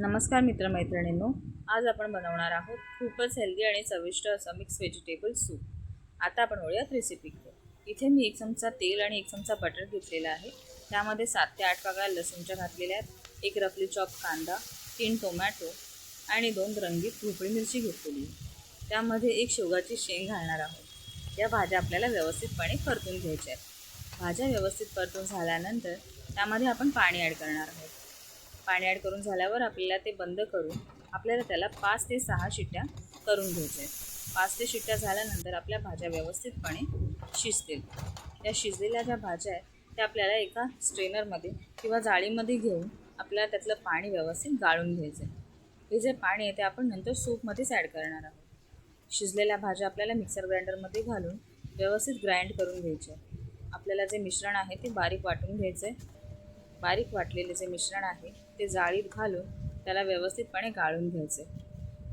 नमस्कार मित्रमैत्रिणींनो आज आपण बनवणार आहोत खूपच हेल्दी आणि चविष्ट असं मिक्स व्हेजिटेबल सूप आता आपण वळूयात रेसिपीकडे इथे मी एक चमचा तेल आणि एक चमचा बटर घेतलेला आहे. त्यामध्ये सात ते आठ पाकळ्या लसूणच्या घातलेल्या आहेत. एक रफली चॉप कांदा तीन टोमॅटो आणि दोन रंगीत भोपळी मिरची घेतलेली त्यामध्ये एक शेवगाची शेंग घालणार आहोत. या भाज्या आपल्याला व्यवस्थितपणे परतून घ्यायच्या आहेत. भाज्या व्यवस्थित परतून झाल्यानंतर त्यामध्ये आपण पाणी ॲड करणार आहोत. पाणी ॲड करून झाल्यावर आपल्याला ते बंद करून आपल्याला त्याला पाच ते सहा शिट्ट्या करून घ्यायच्या आहेत. पाच ते शिट्ट्या झाल्यानंतर आपल्या भाज्या व्यवस्थितपणे शिजतील. या शिजलेल्या ज्या भाज्या आहेत त्या आपल्याला एका स्ट्रेनरमध्ये किंवा जाळीमध्ये घेऊन आपल्याला त्यातलं पाणी व्यवस्थित गाळून घ्यायचं आहे. हे जे पाणी आहे ते आपण नंतर सूपमध्येच ॲड करणार आहोत. शिजलेल्या भाज्या आपल्याला मिक्सर ग्राइंडरमध्ये घालून व्यवस्थित ग्राइंड करून घ्यायचे आपल्याला जे मिश्रण आहे ते बारीक वाटून घ्यायचं आहे. बारीक वाटलेले जे मिश्रण आहे ते जाळीत घालून त्याला व्यवस्थितपणे गाळून घ्यायचे.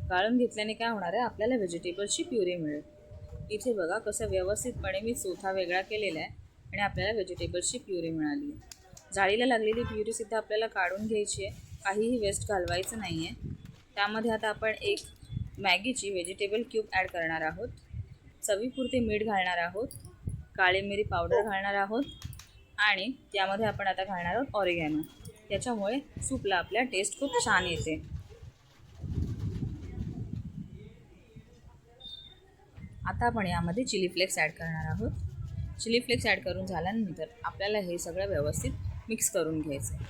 गाळून घेतल्याने काय होणार आहे? आपल्याला व्हेजिटेबल्सची प्युरी मिळेल. इथे बघा कसं व्यवस्थितपणे मी चोथा वेगळा केलेला आहे आणि आपल्याला व्हेजिटेबल्सची प्युरी मिळाली आहे. जाळीला लागलेली प्युरीसुद्धा आपल्याला काढून घ्यायची आहे. काहीही वेस्ट घालवायचं नाही आहे. त्यामध्ये आता आपण एक मॅगीची व्हेजिटेबल क्यूब ॲड करणार आहोत. चवीपुरते मीठ घालणार आहोत. काळी मिरी पावडर घालणार आहोत. आणि त्यामध्ये आपण आता घालणार आहोत ऑरिगॅनो त्याच्यामुळे सूपला आपल्या टेस्ट खूप छान येते. आता आपण यामध्ये चिली फ्लेक्स ॲड करणार आहोत. चिली फ्लेक्स ॲड करून झाल्यानंतर आपल्याला हे सगळं व्यवस्थित मिक्स करून घ्यायचं आहे.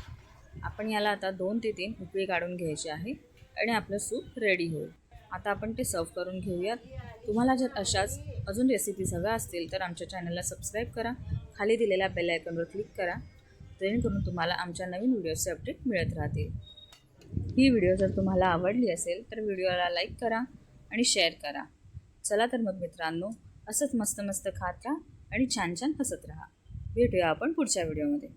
आपण याला आता दोन ते तीन उकळी काढून घ्यायची आहे आणि आपलं सूप रेडी होईल. आता आपण ते सर्व करून घेऊयात. तुम्हाला जर अशाच अजून रेसिपीज हव्या असतील तर आमच्या चॅनलला सबस्क्राईब करा. खाली दिलेल्या बेल आयकॉनवर क्लिक करा. जेणेकरून तुम्हाला आमच्या नवीन व्हिडिओचे अपडेट मिळत राहतील. ही व्हिडिओ जर तुम्हाला आवडली असेल तर व्हिडिओला लाईक करा आणि शेअर करा. चला तर मग मित्रांनो असंच मस्त मस्त खात राहा आणि छान छान हसत राहा. भेटूया आपण पुढच्या व्हिडिओमध्ये